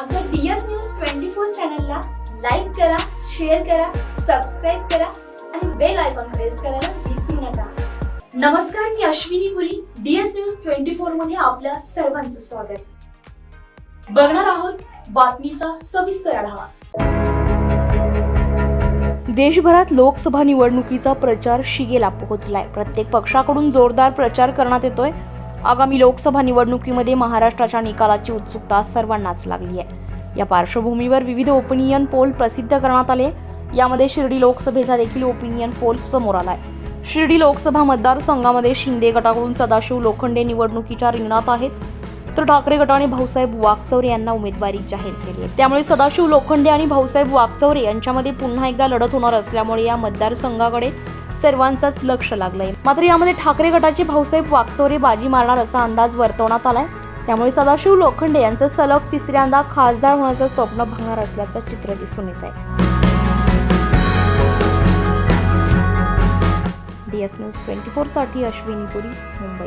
आमच्या DS news twenty four चॅनलला like करा शेअर करा सबस्क्राईब करा आणि बेल आयकॉन प्रेस करायला विसरू नका. नमस्कार मी Ashwini Puri DS news twenty फोरमध्ये आपल्या सर्वांचं स्वागत. बघणार आहोत बातमीचा सविस्तर आढावा. देशभरात लोकसभा निवडणुकीचा प्रचार शिगेला पोहोचलाय. प्रत्येक पक्षाकडून जोरदार प्रचार करण्यात येतोय. आगामी लोकसभा निवडणुकीमध्ये महाराष्ट्राच्या निकालाची उत्सुकता सर्वांनाच लागली आहे. या पार्श्वभूमीवर विविध ओपिनियन पोल प्रसिद्ध करण्यात आले. यामध्ये शिर्डी लोकसभेचा देखील ओपिनियन पोल समोर आला आहे शिर्डी लोकसभा मतदारसंघामध्ये शिंदे गटाकडून सदाशिव लोखंडे निवडणुकीच्या रिंगणात आहेत. तर ठाकरे गटाने भाऊसाहेब वाकचौरे यांना उमेदवारी जाहीर केली आहे. त्यामुळे सदाशिव लोखंडे आणि भाऊसाहेब वाकचौरे यांच्यामध्ये पुन्हा एकदा लढत होणार असल्यामुळे या मतदारसंघाकडे सर्वांचंच लक्ष लागलंय. मात्र यामध्ये ठाकरे गटाचे भाऊसाहेब वाकचौरे बाजी मारणार असा अंदाज वर्तवण्यात आलाय. त्यामुळे सदाशिव लोखंडे यांचं सलग तिसऱ्यांदा खासदार होण्याचं स्वप्न भंगणार असल्याचं चित्र दिसून येत आहे. डीएस न्यूज ट्वेंटी फोरसाठी अश्विनी पुरी मुंबई.